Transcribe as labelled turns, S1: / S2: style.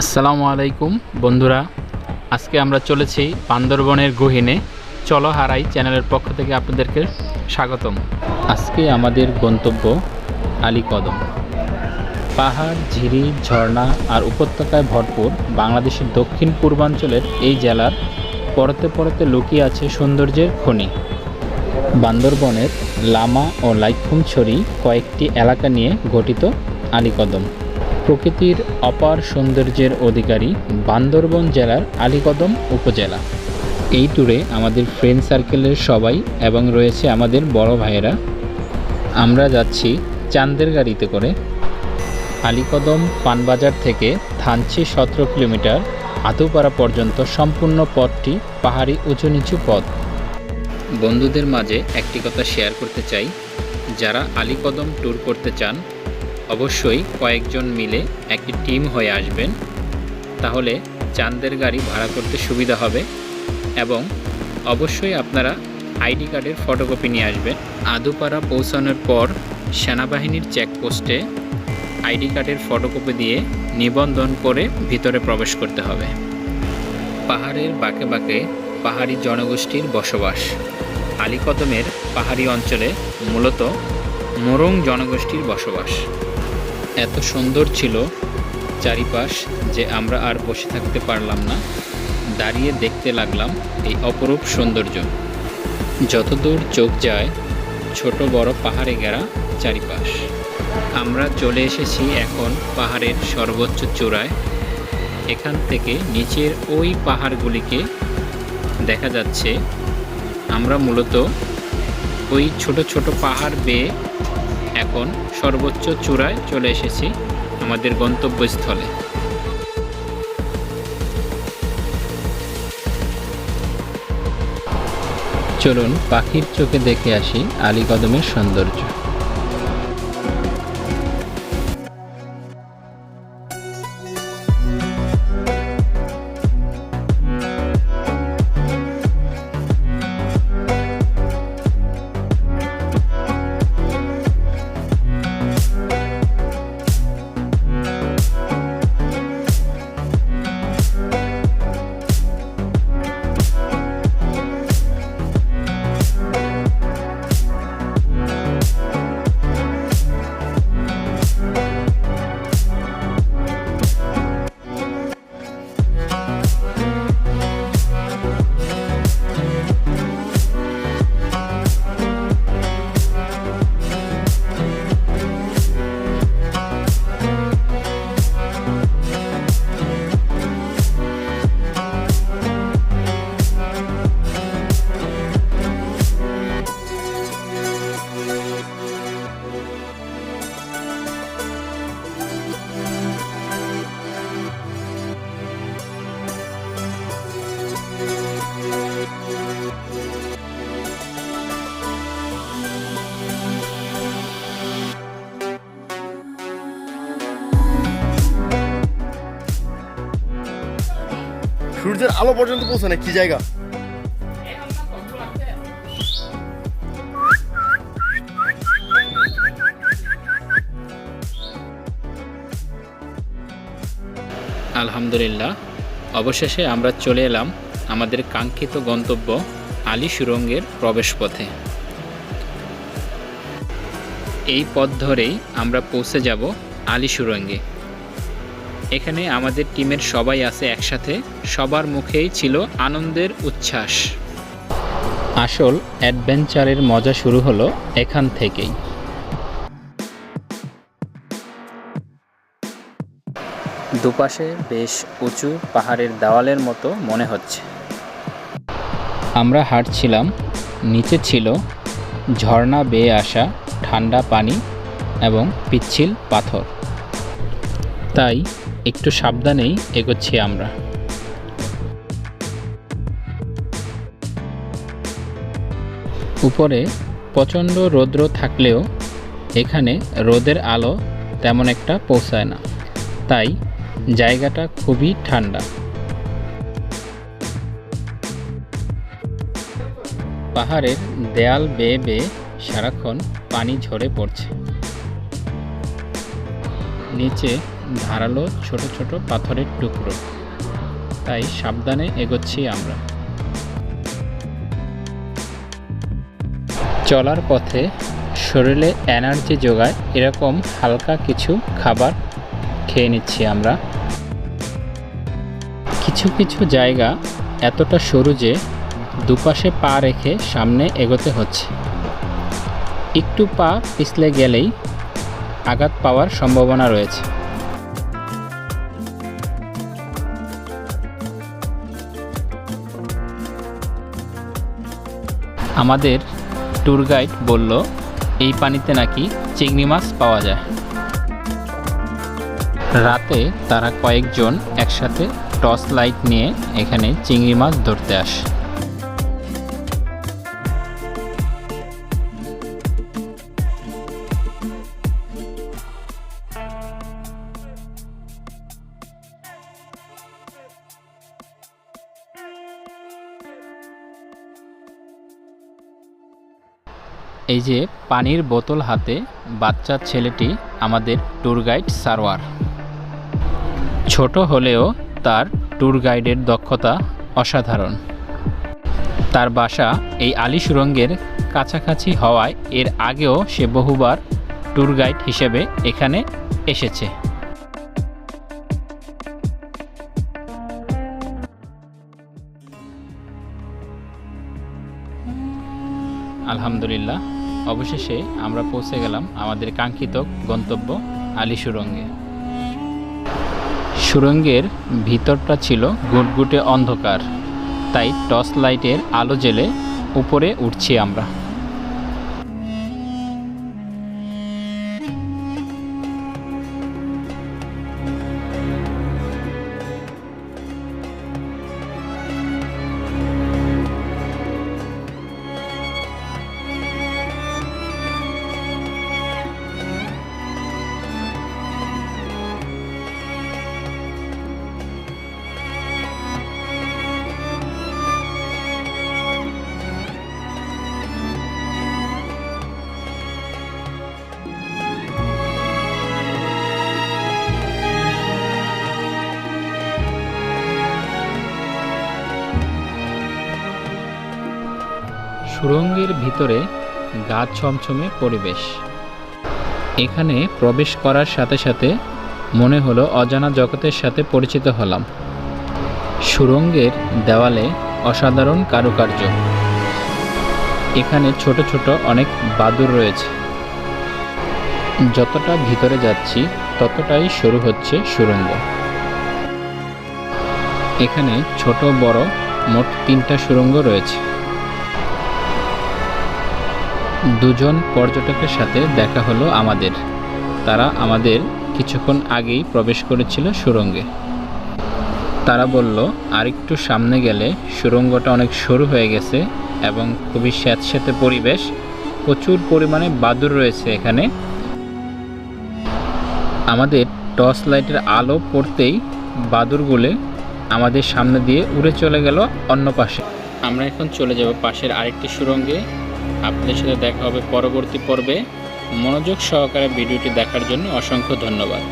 S1: আসসালামু আলাইকুম, বন্ধুরা। আজকে আমরা চলেছি বান্দরবনের গহিনে। চলো হারাই চ্যানেলের পক্ষ থেকে আপনাদেরকে স্বাগতম। আজকে আমাদের গন্তব্য আলীকদম। পাহাড়, ঝিরি, ঝর্ণা আর উপত্যকায় ভরপুর বাংলাদেশের দক্ষিণ পূর্বাঞ্চলের এই জেলার পরতে পরতে লুকিয়ে আছে সৌন্দর্যের খনি। বান্দরবনের লামা ও লাইখুমছড়ি কয়েকটি এলাকা নিয়ে গঠিত আলীকদম। প্রকৃতির অপার সৌন্দর্যের অধিকারী বান্দরবন জেলার আলীকদম উপজেলা। এই ট্যুরে আমাদের ফ্রেন্ড সার্কেলের সবাই এবং রয়েছে আমাদের বড় ভাইয়েরা। আমরা যাচ্ছি চান্দের গাড়িতে করে। আলীকদম পানবাজার থেকে থানচি সতেরো কিলোমিটার আতুপাড়া পর্যন্ত সম্পূর্ণ পথটি পাহাড়ি উঁচু নিচু পথ। বন্ধুদের মাঝে একটি কথা শেয়ার করতে চাই। যারা আলীকদম ট্যুর করতে চান অবশ্যই কয়েকজন মিলে একটি টিম হয়ে আসবেন। তাহলে চাঁদের গাড়ি ভাড়া করতে সুবিধা হবে এবং অবশ্যই আপনারা আইডি কার্ডের ফটোকপি নিয়ে আসবেন। আদুপাড়া পৌঁছানোর পর সেনাবাহিনীর চেকপোস্টে আইডি কার্ডের ফটোকপি দিয়ে নিবন্ধন করে ভিতরে প্রবেশ করতে হবে। পাহাড়ের বাঁকে বাঁকে পাহাড়ি জনগোষ্ঠীর বসবাস। আলীকদমের পাহাড়ি অঞ্চলে মূলত মোরং জনগোষ্ঠীর বসবাস। এত সুন্দর ছিল চারিপাশ যে আমরা আর বসে থাকতে পারলাম না। দাঁড়িয়ে দেখতে লাগলাম এই অপরূপ সৌন্দর্য। যতদূর চোখ যায়, ছোট বড় পাহাড়ে ঘেরা চারিপাশ। আমরা চলে এসেছি এখন পাহাড়ের সর্বোচ্চ চূড়ায়। এখান থেকে নিচের ওই পাহাড়গুলিকে দেখা যাচ্ছে। আমরা মূলত ওই ছোট ছোট পাহাড় বেয়ে এখন সর্বোচ্চ চূড়ায় চলে এসেছি আমাদের গন্তব্যস্থলে। চলুন পাখির চোখে দেখে আসি আলীকদমের সৌন্দর্য।
S2: সূর্যের আলো পর্যন্ত পৌঁছানো কি জায়গা?
S1: আলহামদুলিল্লাহ। অবশেষে আমরা চলে এলাম আমাদের কাঙ্ক্ষিত গন্তব্য আলী সুরঙ্গের প্রবেশপথে। এই পথ ধরেই আমরা পৌঁছে যাব আলী সুরঙ্গে এখানে আমাদের টিমের সবাই আছে একসাথে। সবার মুখেই ছিল আনন্দের উচ্ছ্বাস। আসল অ্যাডভেঞ্চারের মজা শুরু হলো এখান থেকেই। দুপাশে বেশ উঁচু পাহাড়ের দেওয়ালের মতো মনে হচ্ছে। আমরা হাঁটছিলাম, নিচে ছিল ঝর্ণা বেয়ে আসা ঠান্ডা পানি এবং পিচ্ছিল পাথর। তাই একটু সাবধানেই এগোচ্ছি আমরা। উপরে প্রচণ্ড রৌদ্র থাকলেও এখানে রোদের আলো তেমন একটা পৌঁছায় না। তাই জায়গাটা খুবই ঠান্ডা। পাহাড়ের দেয়াল বেয়ে বেয়ে সারাক্ষণ পানি ঝরে পড়ছে। নিচে ধারালো ছোট ছোট পাথরের টুকরো। তাই সাবধানে এগোচ্ছি আমরা। চলার পথে শরীরে এনার্জি যোগায় এরকম হালকা কিছু খাবার খেয়ে নিচ্ছি আমরা। কিছু কিছু জায়গা এতটা সরু যে দুপাশে পা রেখে সামনে এগোতে হচ্ছে। একটু পা পিছলে গেলেই আঘাত পাওয়ার সম্ভাবনা রয়েছে। আমাদের ট্যুর গাইড বলল, এই পানিতে নাকি চিংড়ি মাছ পাওয়া যায়। রাতে তারা কয়েকজন একসাথে টর্চ লাইট নিয়ে এখানে চিংড়ি মাছ ধরতে আসে। এই যে পানির বোতল হাতে বাচ্চা ছেলেটি আমাদের ট্যুর গাইড সারোয়ার। ছোট হলেও তার ট্যুর গাইডের দক্ষতা অসাধারণ। তার বাসা এই আলী সুরঙ্গের কাছাকাছি হওয়ায় এর আগেও সে বহুবার ট্যুর গাইড হিসেবে এখানে এসেছে। আলহামদুলিল্লাহ। অবশেষে আমরা পৌঁছে গেলাম আমাদের কাঙ্ক্ষিত গন্তব্য আলী সুরঙ্গে সুরঙ্গের ভিতরটা ছিল গুটগুটে অন্ধকার। তাই টর্চ লাইটের আলো জেলে উপরে উঠছি আমরা। সুরঙ্গের ভিতরে গা ছমছমে পরিবেশ। এখানে প্রবেশ করার সাথে সাথে মনে হলো অজানা জগতের সাথে পরিচিত হলাম। সুরঙ্গের দেওয়ালে অসাধারণ কারুকার্য। এখানে ছোট ছোট অনেক বাদুর রয়েছে। যতটা ভিতরে যাচ্ছি, ততটাই শুরু হচ্ছে সুরঙ্গ। এখানে ছোট বড় মোট তিনটা সুরঙ্গ রয়েছে। দুজন পর্যটকের সাথে দেখা হলো আমাদের। তারা আমাদের কিছুক্ষণ আগেই প্রবেশ করেছিল সুরঙ্গে। তারা বলল, আরেকটু সামনে গেলে সুরঙ্গটা অনেক সরু হয়ে গেছে এবং খুবই স্যাঁতস্যাঁতে পরিবেশ। প্রচুর পরিমাণে বাদুর রয়েছে এখানে। আমাদের টর্চ লাইটের আলো পড়তেই বাদুরগুলো আমাদের সামনে দিয়ে উড়ে চলে গেল অন্য পাশে। আমরা এখন চলে যাব পাশের আরেকটি সুরঙ্গে। আপনাদের সাথে দেখা হবে পরবর্তী পর্বে। মনোযোগ সহকারে ভিডিওটি দেখার জন্য অসংখ্য ধন্যবাদ।